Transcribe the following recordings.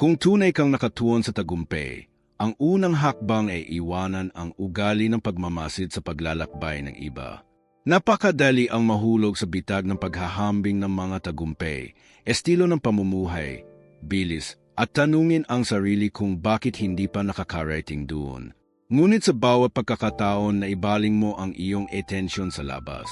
Kung tunay kang nakatuon sa tagumpay, ang unang hakbang ay iwanan ang ugali ng pagmamasid sa paglalakbay ng iba. Napakadali ang mahulog sa bitag ng paghahambing ng mga tagumpay, estilo ng pamumuhay, bilis, at tanungin ang sarili kung bakit hindi pa nakakarating doon. Ngunit sa bawat pagkakataon na ibaling mo ang iyong attention sa labas,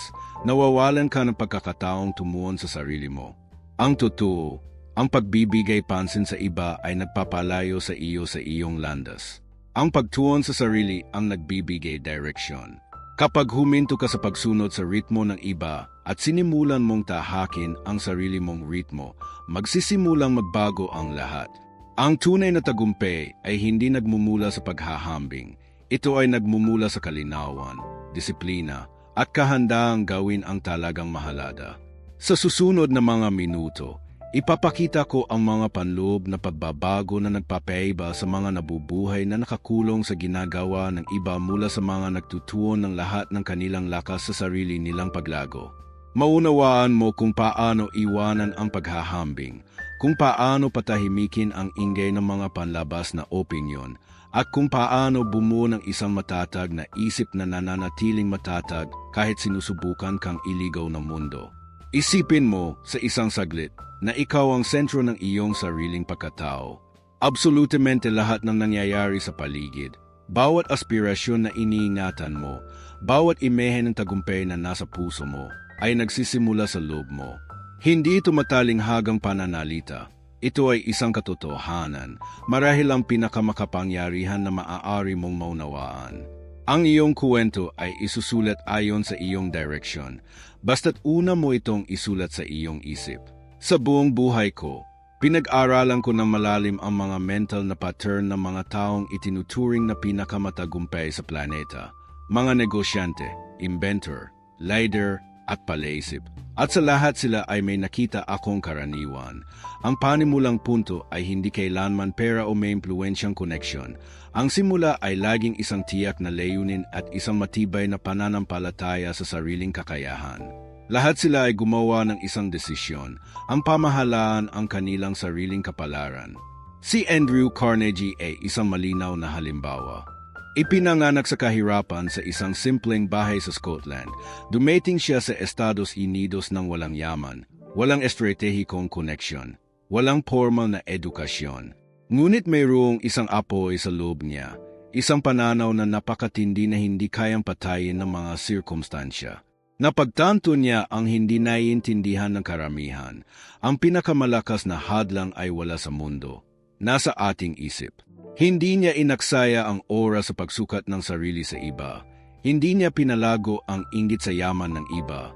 nawawalan ka ng pagkakataong tumuon sa sarili mo. Ang totoo, ang pagbibigay pansin sa iba ay nagpapalayo sa iyo sa iyong landas. Ang pagtuon sa sarili ang nagbibigay direksyon. Kapag huminto ka sa pagsunod sa ritmo ng iba at sinimulan mong tahakin ang sarili mong ritmo, magsisimulang magbago ang lahat. Ang tunay na tagumpay ay hindi nagmumula sa paghahambing. Ito ay nagmumula sa kalinawan, disiplina, at kahandaang gawin ang talagang mahalada. Sa susunod na mga minuto, Ipapakita ko ang mga panloob na pagbabago na nagpapaiba sa mga nabubuhay na nakakulong sa ginagawa ng iba mula sa mga nagtutuon ng lahat ng kanilang lakas sa sarili nilang paglago. Maunawaan mo kung paano iwanan ang paghahambing, kung paano patahimikin ang ingay ng mga panlabas na opinyon, at kung paano bumuo ng isang matatag na isip na nananatiling matatag kahit sinusubukan kang iligaw ng mundo. Isipin mo sa isang saglit na ikaw ang sentro ng iyong sariling pagkatao. Absolutamente lahat ng nangyayari sa paligid, bawat aspirasyon na iniingatan mo, bawat imehe ng tagumpay na nasa puso mo, ay nagsisimula sa loob mo. Hindi ito matalinghagang pananalita. Ito ay isang katotohanan, marahil ang pinakamakapangyarihan na maaari mong maunawaan. Ang iyong kwento ay isusulat ayon sa iyong direksyon, basta't una mo itong isulat sa iyong isip. Sa buong buhay ko, pinag-aralan ko ng malalim ang mga mental na pattern ng mga taong itinuturing na pinakamatagumpay sa planeta. Mga negosyante, inventor, leader, at palaisip. At sa lahat sila ay may nakita akong karaniwan. Ang panimulang punto ay hindi kailanman pera o may impluensyang connection. Ang simula ay laging isang tiyak na layunin at isang matibay na pananampalataya sa sariling kakayahan. Lahat sila ay gumawa ng isang desisyon, ang pamahalaan ang kanilang sariling kapalaran. Si Andrew Carnegie ay isang malinaw na halimbawa. Ipinanganak sa kahirapan sa isang simpleng bahay sa Scotland. Dumating siya sa Estados Unidos ng walang yaman, walang estratehikong koneksyon, walang formal na edukasyon. Ngunit mayroong isang apoy sa loob niya, isang pananaw na napakatindi na hindi kayang patayin ng mga sirkumstansya. Napagtanto niya ang hindi naiintindihan ng karamihan. Ang pinakamalakas na hadlang ay wala sa mundo. Nasa ating isip. Hindi niya inaksaya ang oras sa pagsukat ng sarili sa iba. Hindi niya pinalago ang inggit sa yaman ng iba.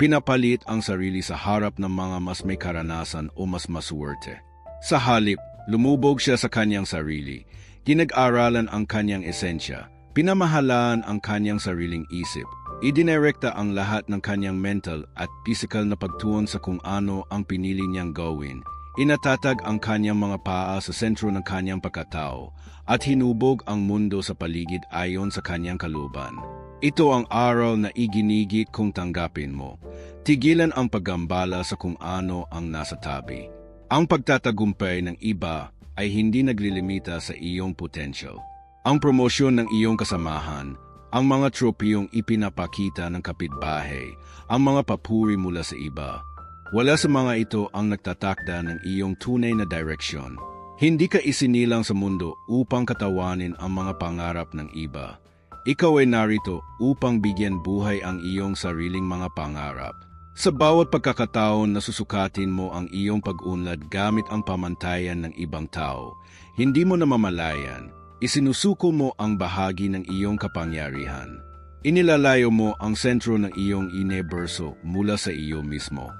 Pinapalit ang sarili sa harap ng mga mas may karanasan o mas maswerte. Sa halip, lumubog siya sa kanyang sarili. Tinag-aralan ang kanyang esensya. Pinamahalaan ang kanyang sariling isip Idinerekta ang lahat ng kanyang mental at physical na pagtuon sa kung ano ang pinili niyang gawin. Inatatag ang kanyang mga paa sa sentro ng kanyang pagkatao at hinubog ang mundo sa paligid ayon sa kanyang kaluban. Ito ang aral na iginigit kung tanggapin mo. Tigilan ang paggambala sa kung ano ang nasa tabi. Ang pagtatagumpay ng iba ay hindi naglilimita sa iyong potential. Ang promosyon ng iyong kasamahan ang mga tropiyong ipinapakita ng kapitbahay, ang mga papuri mula sa iba. Wala sa mga ito ang nagtatakda ng iyong tunay na direksyon. Hindi ka isinilang sa mundo upang katawanin ang mga pangarap ng iba. Ikaw ay narito upang bigyan buhay ang iyong sariling mga pangarap. Sa bawat pagkakataon na susukatin mo ang iyong pag-unlad gamit ang pamantayan ng ibang tao, hindi mo namamalayan Isinusuko mo ang bahagi ng iyong kapangyarihan. Inilalayo mo ang sentro ng iyong ineberso mula sa iyo mismo.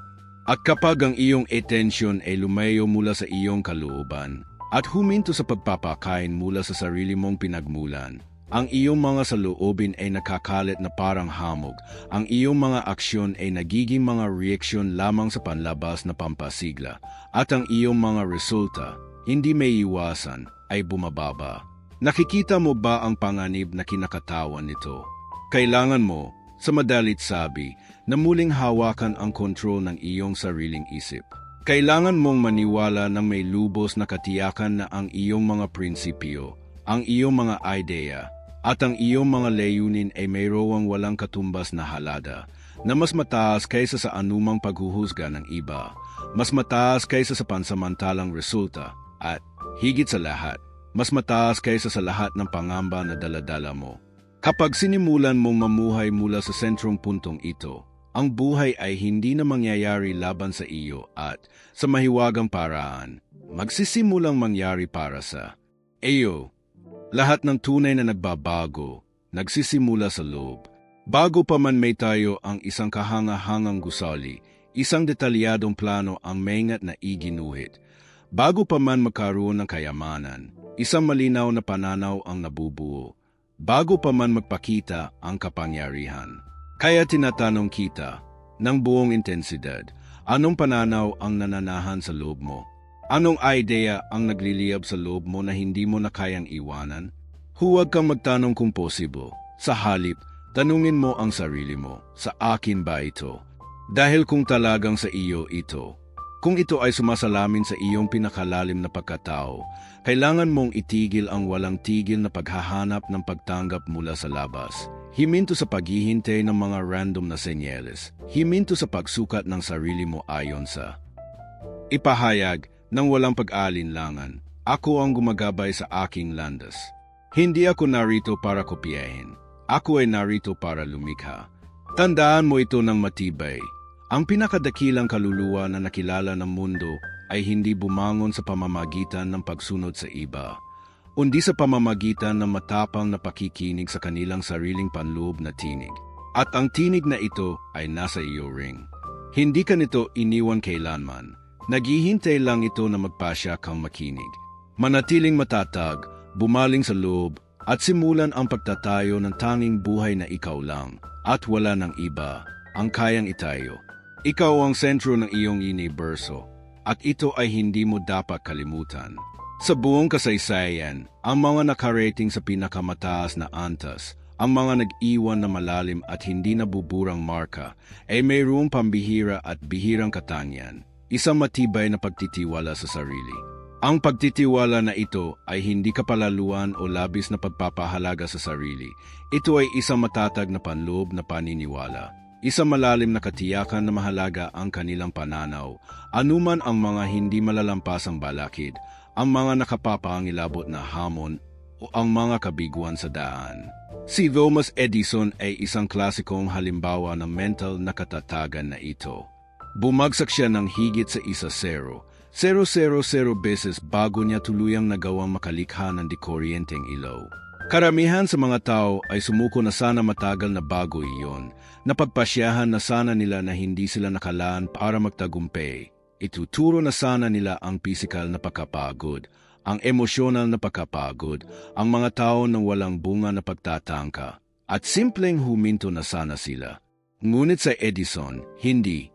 At kapag ang iyong attention ay lumayo mula sa iyong kalooban at huminto sa pagpapakain mula sa sarili mong pinagmulan, ang iyong mga saloobin ay nakakalit na parang hamog. Ang iyong mga aksyon ay nagiging mga reaksyon lamang sa panlabas na pampasigla. At ang iyong mga resulta, hindi may iwasan, ay bumababa. Nakikita mo ba ang panganib na kinakatawan nito? Kailangan mo, sa madalit sabi, na muling hawakan ang kontrol ng iyong sariling isip. Kailangan mong maniwala ng may lubos na katiyakan na ang iyong mga prinsipyo, ang iyong mga idea, at ang iyong mga layunin ay mayroong walang katumbas na halada na mas mataas kaysa sa anumang paghuhusga ng iba, mas mataas kaysa sa pansamantalang resulta, at higit sa lahat, mas mataas kaysa sa lahat ng pangamba na daladala mo. Kapag sinimulan mong mamuhay mula sa sentrong puntong ito, ang buhay ay hindi na mangyayari laban sa iyo at sa mahiwagang paraan, magsisimulang mangyari para sa iyo. Lahat ng tunay na nagbabago, nagsisimula sa loob. Bago pa man may tayo ang isang kahanga-hangang gusali, isang detalyadong plano ang maingat na iginuhit. Bago pa man magkaroon ng kayamanan, isang malinaw na pananaw ang nabubuo. Bago pa man magpakita ang kapangyarihan. Kaya tinatanong kita, ng buong intensidad, anong pananaw ang nananahan sa loob mo? Anong idea ang nagliliyab sa loob mo na hindi mo na kayang iwanan? Huwag kang magtanong kung possible. Sa halip, tanungin mo ang sarili mo, sa akin ba ito? Dahil kung talagang sa iyo ito, kung ito ay sumasalamin sa iyong pinakalalim na pagkatao, kailangan mong itigil ang walang tigil na paghahanap ng pagtanggap mula sa labas. Himinto sa paghihintay ng mga random na senyales. Himinto sa pagsukat ng sarili mo ayon sa ipahayag ng walang pag-alinlangan. Ako ang gumagabay sa aking landas. Hindi ako narito para kopyahin. Ako ay narito para lumikha. Tandaan mo ito ng matibay. Ang pinakadakilang kaluluwa na nakilala ng mundo ay hindi bumangon sa pamamagitan ng pagsunod sa iba undi sa pamamagitan ng matapang na pakikinig sa kanilang sariling panloob na tinig. At ang tinig na ito ay nasa iyo ring. Hindi ka nito iniwan kailanman. Naghihintay lang ito na magpasya kang makinig. Manatiling matatag, bumaling sa loob, at simulan ang pagtatayo ng tanging buhay na ikaw lang, at wala ng iba, ang kayang itayo. Ikaw ang sentro ng iyong universo, at ito ay hindi mo dapat kalimutan. Sa buong kasaysayan, ang mga nakarating sa pinakamataas na antas, ang mga nag-iwan na malalim at hindi nabuburang marka, ay mayroong pambihira at bihirang katangian, isang matibay na pagtitiwala sa sarili. Ang pagtitiwala na ito ay hindi kapalaluan o labis na pagpapahalaga sa sarili. Ito ay isang matatag na panloob na paniniwala. Isang malalim na katiyakan na mahalaga ang kanilang pananaw, anuman ang mga hindi malalampasang balakid, ang mga nakapapangilabot na hamon o ang mga kabiguan sa daan. Si Thomas Edison ay isang klasikong halimbawa ng mental na katatagan na ito. Bumagsak siya ng higit sa isa zero, 000 beses bago niya tuluyang nagawang makalikha ng dikuryenteng ilaw. Karamihan sa mga tao ay sumuko na sana matagal na bago iyon, napagpasyahan na sana nila na hindi sila nakalaan para magtagumpay. Ituturo na sana nila ang pisikal na pagkapagod, ang emosyonal na pagkapagod, ang mga tao ng walang bunga na pagtatangka, at simpleng huminto na sana sila. Ngunit sa Edison, hindi.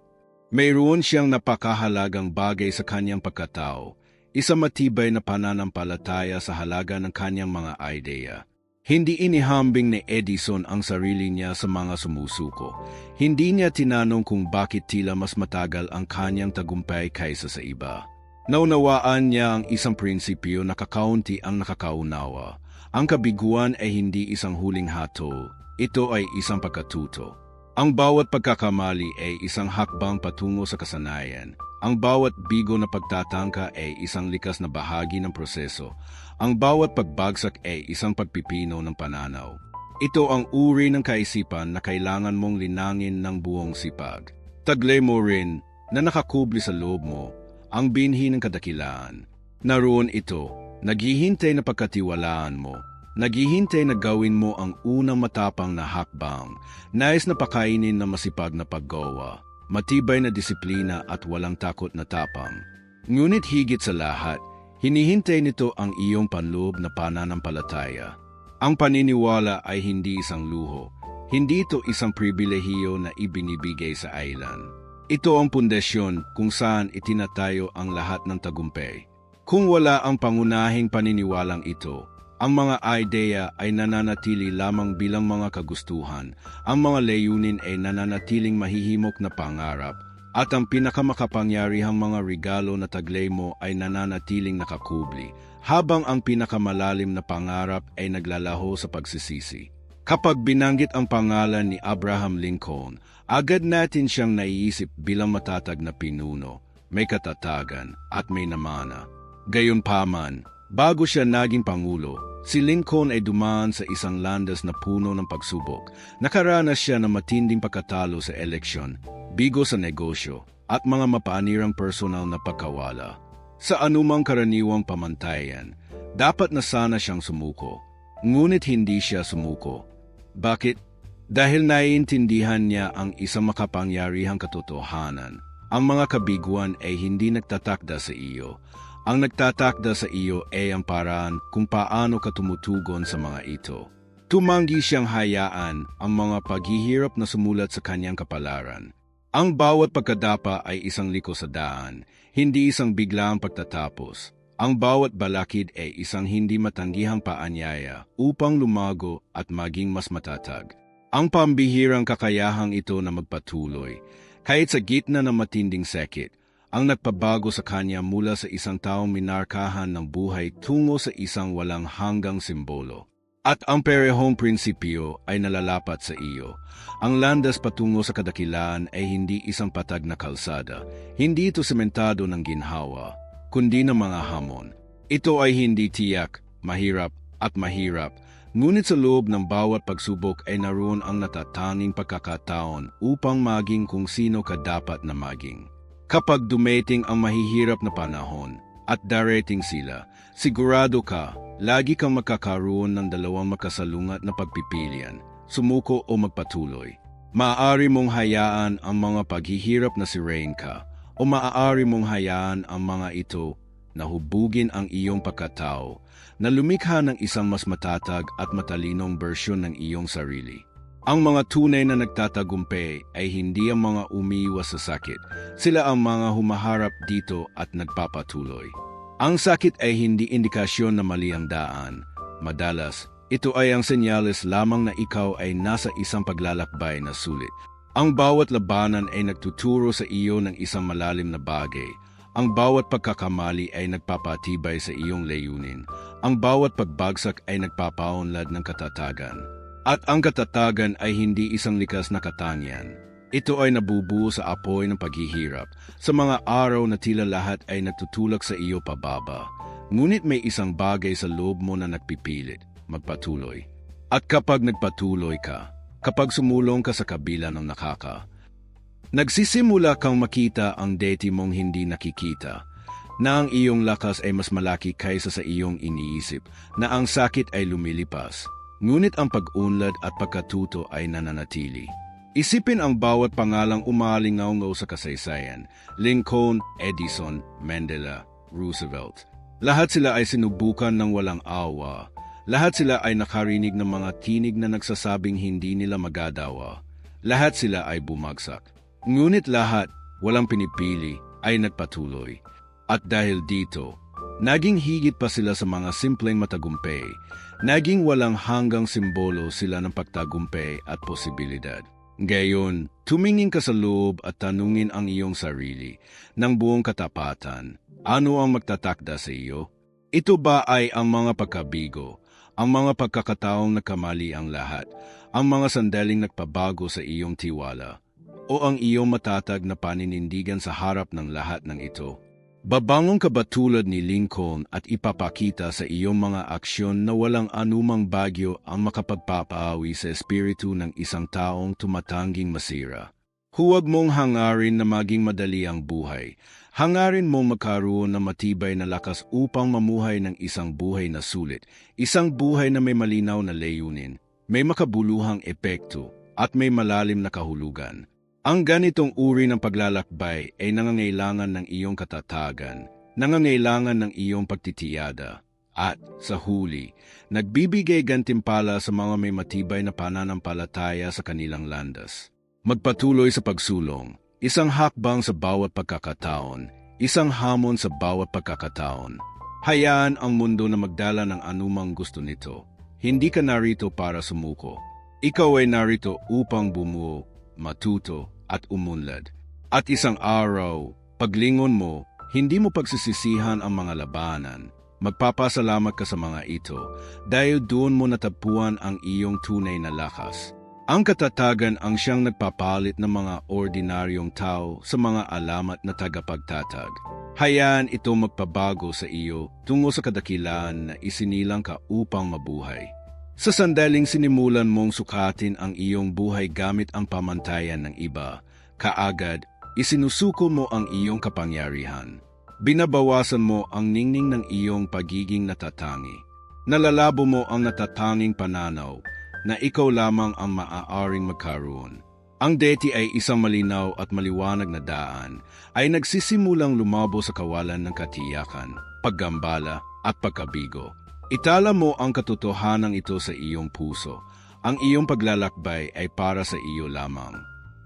Mayroon siyang napakahalagang bagay sa kanyang pagkatao, isang matibay na pananampalataya sa halaga ng kanyang mga idea. Hindi inihambing ni Edison ang sarili niya sa mga sumusuko. Hindi niya tinanong kung bakit tila mas matagal ang kanyang tagumpay kaysa sa iba. Naunawaan niya ang isang prinsipyo na kakaunti ang nakakaunawa. Ang kabiguan ay hindi isang huling hato, ito ay isang pagkatuto. Ang bawat pagkakamali ay isang hakbang patungo sa kasanayan. Ang bawat bigo na pagtatangka ay isang likas na bahagi ng proseso ang bawat pagbagsak ay isang pagpipino ng pananaw. Ito ang uri ng kaisipan na kailangan mong linangin ng buong sipag. Taglay mo rin na nakakubli sa loob mo ang binhi ng kadakilaan. Naroon ito, naghihintay na pagkatiwalaan mo, naghihintay na gawin mo ang unang matapang na hakbang, nais na pakainin na masipag na paggawa, matibay na disiplina at walang takot na tapang. Ngunit higit sa lahat, Hinihintay nito ang iyong panloob na pananampalataya. Ang paniniwala ay hindi isang luho. Hindi ito isang pribilehiyo na ibinibigay sa island. Ito ang pundasyon kung saan itinatayo ang lahat ng tagumpay. Kung wala ang pangunahing paniniwalang ito, ang mga idea ay nananatili lamang bilang mga kagustuhan, ang mga layunin ay nananatiling mahihimok na pangarap, At ang pinakamakapangyarihang mga regalo na taglay mo ay nananatiling nakakubli, habang ang pinakamalalim na pangarap ay naglalaho sa pagsisisi. Kapag binanggit ang pangalan ni Abraham Lincoln, agad natin siyang naiisip bilang matatag na pinuno, may katatagan at may namana. Gayunpaman, bago siya naging pangulo, si Lincoln ay dumaan sa isang landas na puno ng pagsubok. Nakaranas siya ng matinding pagkatalo sa eleksyon, bigo sa negosyo, at mga mapaanirang personal na pagkawala. Sa anumang karaniwang pamantayan, dapat na sana siyang sumuko. Ngunit hindi siya sumuko. Bakit? Dahil naiintindihan niya ang isang makapangyarihang katotohanan. Ang mga kabiguan ay hindi nagtatakda sa iyo. Ang nagtatakda sa iyo ay ang paraan kung paano ka tumutugon sa mga ito. Tumanggi siyang hayaan ang mga paghihirap na sumulat sa kanyang kapalaran. Ang bawat pagkadapa ay isang liko sa daan, hindi isang biglaang pagtatapos. Ang bawat balakid ay isang hindi matanggihang paanyaya upang lumago at maging mas matatag. Ang pambihirang kakayahang ito na magpatuloy, kahit sa gitna ng matinding sekit, ang nagpabago sa kanya mula sa isang taong minarkahan ng buhay tungo sa isang walang hanggang simbolo. At ang perehong prinsipyo ay nalalapat sa iyo. Ang landas patungo sa kadakilaan ay hindi isang patag na kalsada. Hindi ito sementado ng ginhawa, kundi ng mga hamon. Ito ay hindi tiyak, mahirap at mahirap. Ngunit sa loob ng bawat pagsubok ay naroon ang natatanging pagkakataon upang maging kung sino ka dapat na maging. Kapag dumating ang mahihirap na panahon at darating sila, sigurado ka Lagi kang magkakaroon ng dalawang makasalungat na pagpipilian, sumuko o magpatuloy. Maaari mong hayaan ang mga paghihirap na si Rain ka, o maaari mong hayaan ang mga ito na hubugin ang iyong pagkatao, na lumikha ng isang mas matatag at matalinong bersyon ng iyong sarili. Ang mga tunay na nagtatagumpay ay hindi ang mga umiiwas sa sakit, sila ang mga humaharap dito at nagpapatuloy. Ang sakit ay hindi indikasyon na mali ang daan. Madalas, ito ay ang senyales lamang na ikaw ay nasa isang paglalakbay na sulit. Ang bawat labanan ay nagtuturo sa iyo ng isang malalim na bagay. Ang bawat pagkakamali ay nagpapatibay sa iyong layunin. Ang bawat pagbagsak ay nagpapaunlad ng katatagan. At ang katatagan ay hindi isang likas na katangian. Ito ay nabubuo sa apoy ng paghihirap, sa mga araw na tila lahat ay natutulak sa iyo pababa. Ngunit may isang bagay sa loob mo na nagpipilit, magpatuloy. At kapag nagpatuloy ka, kapag sumulong ka sa kabila ng nakaka, nagsisimula kang makita ang deti mong hindi nakikita, na ang iyong lakas ay mas malaki kaysa sa iyong iniisip, na ang sakit ay lumilipas, ngunit ang pag-unlad at pagkatuto ay nananatili. Isipin ang bawat pangalang umalingaw-ngaw sa kasaysayan. Lincoln, Edison, Mandela, Roosevelt. Lahat sila ay sinubukan ng walang awa. Lahat sila ay nakarinig ng mga tinig na nagsasabing hindi nila magadawa. Lahat sila ay bumagsak. Ngunit lahat, walang pinipili, ay nagpatuloy. At dahil dito, naging higit pa sila sa mga simpleng matagumpay. Naging walang hanggang simbolo sila ng pagtagumpay at posibilidad. Gayon, tumingin ka sa loob at tanungin ang iyong sarili ng buong katapatan. Ano ang magtatakda sa iyo? Ito ba ay ang mga pagkabigo, ang mga pagkakataong nakamali ang lahat, ang mga sandaling nagpabago sa iyong tiwala, o ang iyong matatag na paninindigan sa harap ng lahat ng ito? Babangon ka ba tulad ni Lincoln at ipapakita sa iyong mga aksyon na walang anumang bagyo ang makapagpapaawi sa espiritu ng isang taong tumatangging masira? Huwag mong hangarin na maging madali ang buhay. Hangarin mong magkaroon ng matibay na lakas upang mamuhay ng isang buhay na sulit, isang buhay na may malinaw na layunin, may makabuluhang epekto, at may malalim na kahulugan. Ang ganitong uri ng paglalakbay ay nangangailangan ng iyong katatagan, nangangailangan ng iyong pagtitiyada, at, sa huli, nagbibigay gantimpala sa mga may matibay na pananampalataya sa kanilang landas. Magpatuloy sa pagsulong, isang hakbang sa bawat pagkakataon, isang hamon sa bawat pagkakataon. Hayaan ang mundo na magdala ng anumang gusto nito. Hindi ka narito para sumuko. Ikaw ay narito upang bumuo, matuto, at umunlad. At isang araw, paglingon mo, hindi mo pagsisisihan ang mga labanan. Magpapasalamat ka sa mga ito dahil doon mo natapuan ang iyong tunay na lakas. Ang katatagan ang siyang nagpapalit ng mga ordinaryong tao sa mga alamat na tagapagtatag. Hayaan ito magpabago sa iyo tungo sa kadakilaan na isinilang ka upang mabuhay. Sa sandaling sinimulan mong sukatin ang iyong buhay gamit ang pamantayan ng iba, kaagad isinusuko mo ang iyong kapangyarihan. Binabawasan mo ang ningning ng iyong pagiging natatangi. Nalalabo mo ang natatanging pananaw na ikaw lamang ang maaaring magkaroon. Ang deti ay isang malinaw at maliwanag na daan ay nagsisimulang lumabo sa kawalan ng katiyakan, paggambala at pagkabigo. Itala mo ang katotohanan ito sa iyong puso. Ang iyong paglalakbay ay para sa iyo lamang.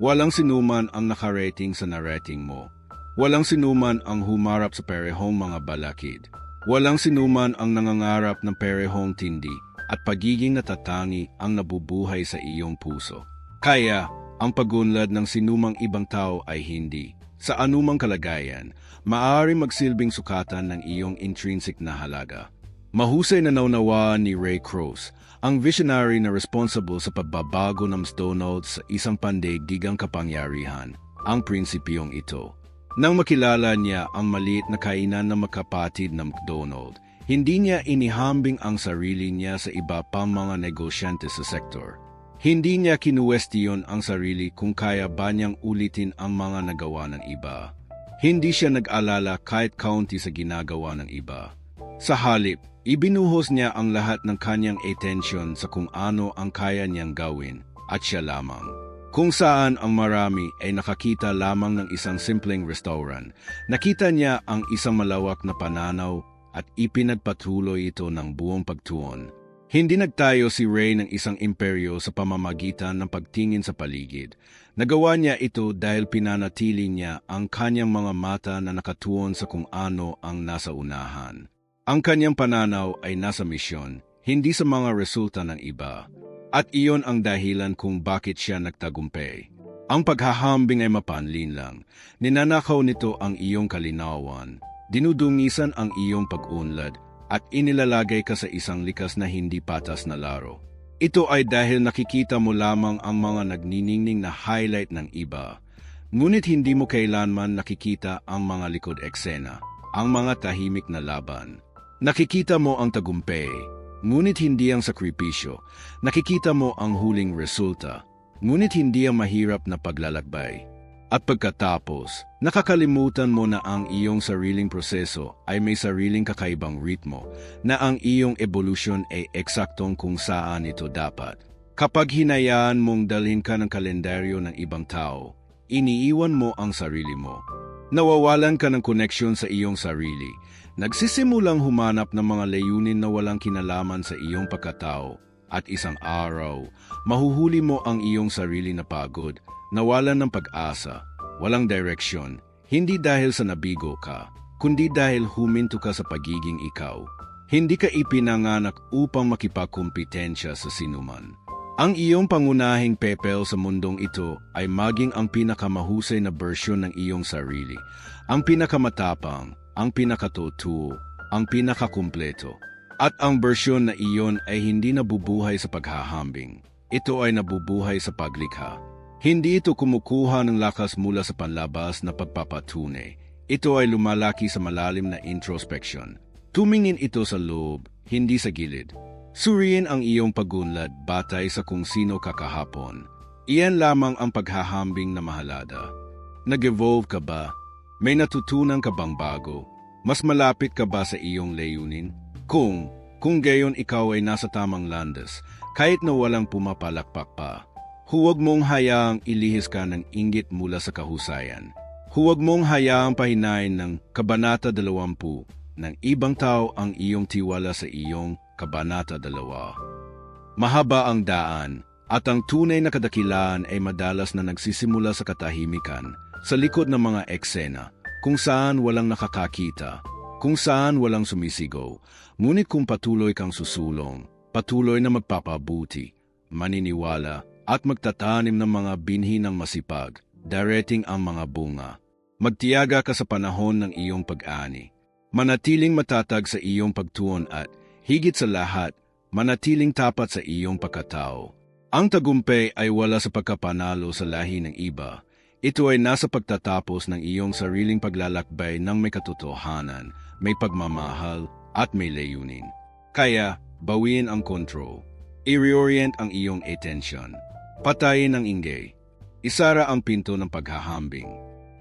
Walang sinuman ang nakarating sa narating mo. Walang sinuman ang humarap sa perehong mga balakid. Walang sinuman ang nangangarap ng perehong tindi at pagiging natatangi ang nabubuhay sa iyong puso. Kaya, ang pagunlad ng sinumang ibang tao ay hindi. Sa anumang kalagayan, maaari magsilbing sukatan ng iyong intrinsic na halaga. Mahusay na naunawa ni Ray Cross, ang visionary na responsible sa pagbabago ng McDonald's sa isang pandaigdigang kapangyarihan, ang prinsipyong ito. Nang makilala niya ang maliit na kainan ng makapatid ng McDonald, hindi niya inihambing ang sarili niya sa iba pang mga negosyante sa sektor. Hindi niya kinuwestiyon ang sarili kung kaya ba niyang ulitin ang mga nagawa ng iba. Hindi siya nag-alala kahit kaunti sa ginagawa ng iba. Sa halip, ibinuhos niya ang lahat ng kanyang atensyon sa kung ano ang kaya niyang gawin at siya lamang. Kung saan ang marami ay nakakita lamang ng isang simpleng restaurant, nakita niya ang isang malawak na pananaw at ipinagpatuloy ito ng buong pagtuon. Hindi nagtayo si Ray ng isang imperyo sa pamamagitan ng pagtingin sa paligid. Nagawa niya ito dahil pinanatili niya ang kanyang mga mata na nakatuon sa kung ano ang nasa unahan. Ang kanyang pananaw ay nasa misyon, hindi sa mga resulta ng iba. At iyon ang dahilan kung bakit siya nagtagumpay. Ang paghahambing ay mapanlin lang. Ninanakaw nito ang iyong kalinawan. Dinudungisan ang iyong pag-unlad at inilalagay ka sa isang likas na hindi patas na laro. Ito ay dahil nakikita mo lamang ang mga nagniningning na highlight ng iba. Ngunit hindi mo kailanman nakikita ang mga likod eksena, ang mga tahimik na laban. Nakikita mo ang tagumpay, Ngunit hindi ang sakripisyo. Nakikita mo ang huling resulta. Ngunit hindi ang mahirap na paglalakbay. At pagkatapos, nakakalimutan mo na ang iyong sariling proseso ay may sariling kakaibang ritmo, na ang iyong evolution ay eksaktong kung saan ito dapat. Kapag hinayaan mong dalhin ka ng kalendaryo ng ibang tao, iniiwan mo ang sarili mo. Nawawalan ka ng koneksyon sa iyong sarili Nagsisimulang humanap ng mga layunin na walang kinalaman sa iyong pagkatao at isang araw, mahuhuli mo ang iyong sarili na pagod, nawalan ng pag-asa, walang direksyon, hindi dahil sa nabigo ka, kundi dahil huminto ka sa pagiging ikaw. Hindi ka ipinanganak upang makipagkompetensya sa sinuman. Ang iyong pangunahing pepel sa mundong ito ay maging ang pinakamahusay na bersyon ng iyong sarili, ang pinakamatapang, ang pinakatutuo, ang pinakakumpleto. At ang bersyon na iyon ay hindi nabubuhay sa paghahambing. Ito ay nabubuhay sa paglikha. Hindi ito kumukuha ng lakas mula sa panlabas na pagpapatunay. Ito ay lumalaki sa malalim na introspection. Tumingin ito sa loob, hindi sa gilid. Suriin ang iyong pagunlad batay sa kung sino kakahapon. Iyan lamang ang paghahambing na mahalada. Nag-evolve ka ba may natutunan ka bang bago? Mas malapit ka ba sa iyong layunin? Kung, kung gayon ikaw ay nasa tamang landas, kahit na walang pumapalakpak pa, huwag mong hayaang ilihis ka ng inggit mula sa kahusayan. Huwag mong hayaang pahinain ng Kabanata 20 ng ibang tao ang iyong tiwala sa iyong Kabanata 2. Mahaba ang daan at ang tunay na kadakilaan ay madalas na nagsisimula sa katahimikan sa likod ng mga eksena, kung saan walang nakakakita, kung saan walang sumisigaw, ngunit kung patuloy kang susulong, patuloy na magpapabuti, maniniwala, at magtatanim ng mga binhi ng masipag, darating ang mga bunga. Magtiyaga ka sa panahon ng iyong pag-ani. Manatiling matatag sa iyong pagtuon at, higit sa lahat, manatiling tapat sa iyong pagkatao. Ang tagumpay ay wala sa pagkapanalo sa lahi ng iba. Ito ay nasa pagtatapos ng iyong sariling paglalakbay ng may katotohanan, may pagmamahal, at may layunin. Kaya, bawiin ang control. I-reorient ang iyong attention. Patayin ang ingay. Isara ang pinto ng paghahambing.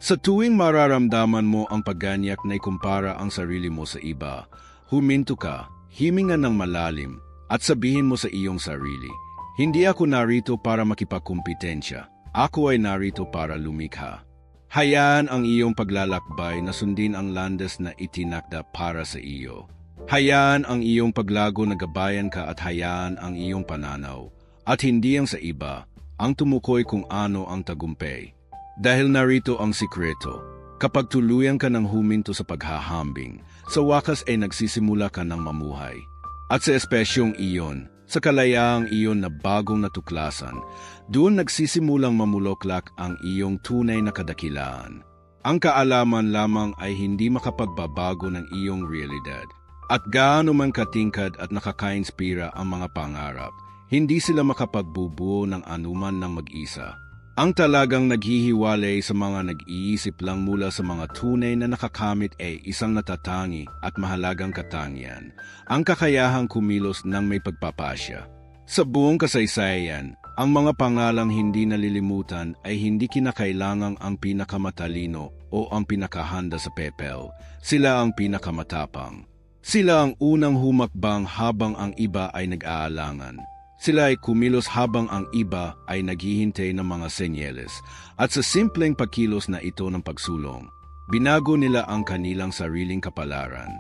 Sa tuwing mararamdaman mo ang pagganyak na ikumpara ang sarili mo sa iba, huminto ka, himinga ng malalim, at sabihin mo sa iyong sarili, Hindi ako narito para makipagkumpetensya. Ako ay narito para lumikha. Hayaan ang iyong paglalakbay na sundin ang landas na itinakda para sa iyo. Hayaan ang iyong paglago na gabayan ka at hayaan ang iyong pananaw. At hindi ang sa iba, ang tumukoy kung ano ang tagumpay. Dahil narito ang sikreto. Kapag tuluyan ka ng huminto sa paghahambing, sa wakas ay nagsisimula ka ng mamuhay. At sa espesyong iyon, sa kalayaang iyon na bagong natuklasan, doon nagsisimulang mamuloklak ang iyong tunay na kadakilaan. Ang kaalaman lamang ay hindi makapagbabago ng iyong realidad. At gaano man katingkad at nakaka-inspira ang mga pangarap, hindi sila makapagbubuo ng anuman ng mag-isa. Ang talagang naghihiwalay sa mga nag-iisip lang mula sa mga tunay na nakakamit ay isang natatangi at mahalagang katangian, ang kakayahang kumilos ng may pagpapasya. Sa buong kasaysayan, ang mga pangalang hindi nalilimutan ay hindi kinakailangang ang pinakamatalino o ang pinakahanda sa pepel. Sila ang pinakamatapang. Sila ang unang humakbang habang ang iba ay nag-aalangan. Sila ay kumilos habang ang iba ay naghihintay ng mga senyeles at sa simpleng pagkilos na ito ng pagsulong, binago nila ang kanilang sariling kapalaran.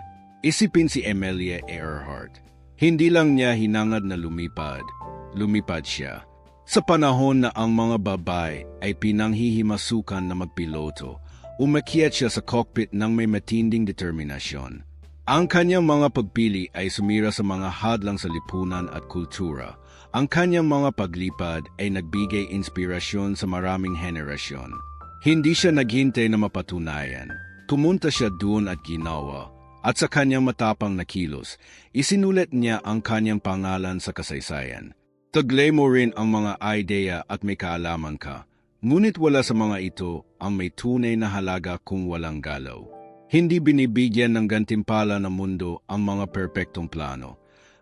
Isipin si Emilia Earhart. Hindi lang niya hinangad na lumipad, lumipad siya. Sa panahon na ang mga babae ay pinanghihimasukan na magpiloto, umakyat siya sa cockpit ng may matinding determinasyon. Ang kanyang mga pagpili ay sumira sa mga hadlang sa lipunan at kultura. Ang kanyang mga paglipad ay nagbigay inspirasyon sa maraming henerasyon. Hindi siya naghintay na mapatunayan. Tumunta siya doon at ginawa. At sa kanyang matapang na kilos, isinulat niya ang kanyang pangalan sa kasaysayan. Taglay mo rin ang mga idea at may kaalaman ka. Ngunit wala sa mga ito ang may tunay na halaga kung walang galaw. Hindi binibigyan ng gantimpala ng mundo ang mga perpektong plano.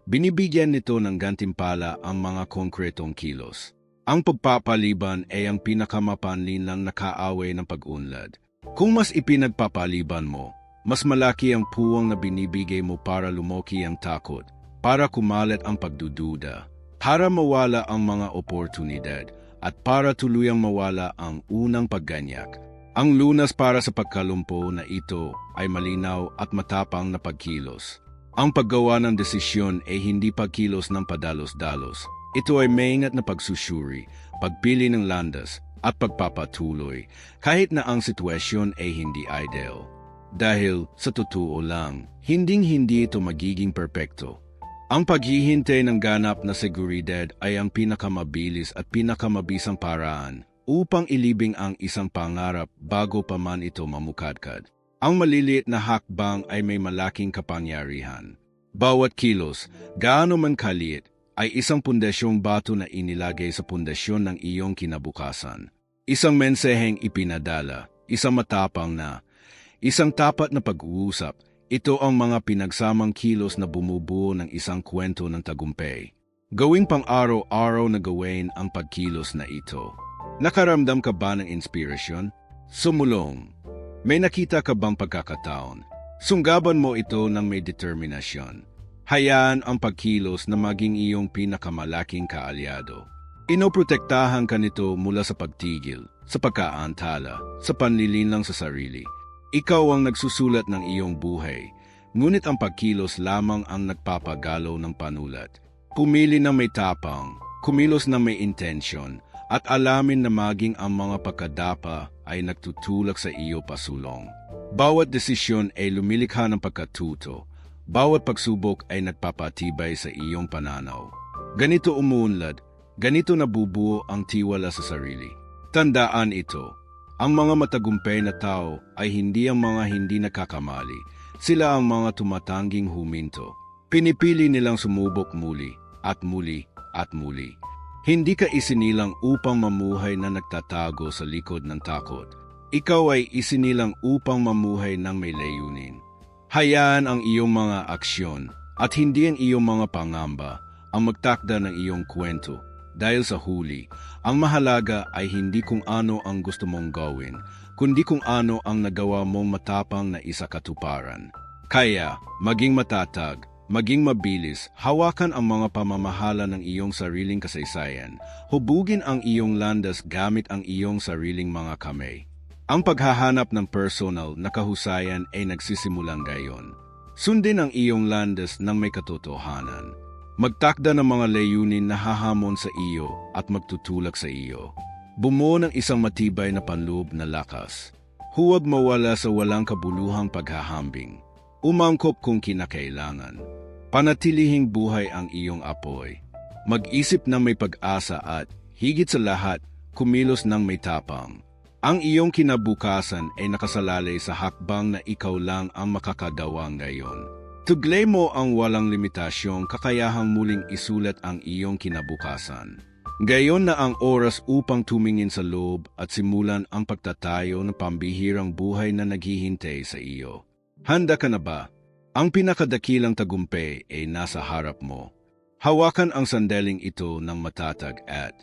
Binibigyan nito ng gantimpala ang mga konkretong kilos. Ang pagpapaliban ay ang pinakamapanlinlang nakaaway ng pag-unlad. Kung mas ipinagpapaliban mo, mas malaki ang puwang na binibigay mo para lumoki ang takot, para kumalat ang pagdududa, para mawala ang mga oportunidad, at para tuluyang mawala ang unang pagganyak. Ang lunas para sa pagkalumpo na ito ay malinaw at matapang na pagkilos. Ang paggawa ng desisyon ay hindi pagkilos ng padalos-dalos. Ito ay maingat na pagsusuri, pagpili ng landas, at pagpapatuloy kahit na ang sitwasyon ay hindi ideal. Dahil, sa totoo lang, hinding-hindi ito magiging perpekto. Ang paghihintay ng ganap na seguridad ay ang pinakamabilis at pinakamabisang paraan upang ilibing ang isang pangarap bago pa man ito mamukadkad. Ang maliliit na hakbang ay may malaking kapangyarihan. Bawat kilos, gaano man kaliit, ay isang pundasyong bato na inilagay sa pundasyon ng iyong kinabukasan. Isang mensaheng ipinadala, isang matapang na, isang tapat na pag-uusap, ito ang mga pinagsamang kilos na bumubuo ng isang kwento ng tagumpay. Gawing pang araw-araw na gawin ang pagkilos na ito. Nakaramdam ka ba ng inspirasyon? Sumulong. May nakita ka bang pagkakataon? Sunggaban mo ito ng may determinasyon. Hayaan ang pagkilos na maging iyong pinakamalaking kaalyado. Inoprotektahan ka nito mula sa pagtigil, sa pagkaantala, sa panlilinlang sa sarili. Ikaw ang nagsusulat ng iyong buhay, ngunit ang pagkilos lamang ang nagpapagalaw ng panulat. Pumili na may tapang, kumilos na may intensyon, at alamin na maging ang mga pagkadapa ay nagtutulak sa iyo pasulong. Bawat desisyon ay lumilikha ng pagkatuto. Bawat pagsubok ay nagpapatibay sa iyong pananaw. Ganito umuunlad, ganito nabubuo ang tiwala sa sarili. Tandaan ito, Ang mga matagumpay na tao ay hindi ang mga hindi nakakamali. Sila ang mga tumatanging huminto. Pinipili nilang sumubok muli at muli at muli. Hindi ka isinilang upang mamuhay na nagtatago sa likod ng takot. Ikaw ay isinilang upang mamuhay ng may layunin. Hayaan ang iyong mga aksyon at hindi ang iyong mga pangamba ang magtakda ng iyong kwento. Dahil sa huli, ang mahalaga ay hindi kung ano ang gusto mong gawin, kundi kung ano ang nagawa mong matapang na isa katuparan. Kaya, maging matatag, maging mabilis, hawakan ang mga pamamahala ng iyong sariling kasaysayan, hubugin ang iyong landas gamit ang iyong sariling mga kamay. Ang paghahanap ng personal na kahusayan ay nagsisimulang gayon. Sundin ang iyong landas ng may katotohanan. Magtakda ng mga layunin na hahamon sa iyo at magtutulak sa iyo. Bumuo ng isang matibay na panloob na lakas. Huwag mawala sa walang kabuluhang paghahambing. Umangkop kung kinakailangan. Panatilihing buhay ang iyong apoy. Mag-isip na may pag-asa at, higit sa lahat, kumilos ng may tapang. Ang iyong kinabukasan ay nakasalalay sa hakbang na ikaw lang ang makakagawa ngayon. Tuglay mo ang walang limitasyong kakayahang muling isulat ang iyong kinabukasan. Gayon na ang oras upang tumingin sa loob at simulan ang pagtatayo ng pambihirang buhay na naghihintay sa iyo. Handa ka na ba? Ang pinakadakilang tagumpay ay nasa harap mo. Hawakan ang sandaling ito ng matatag at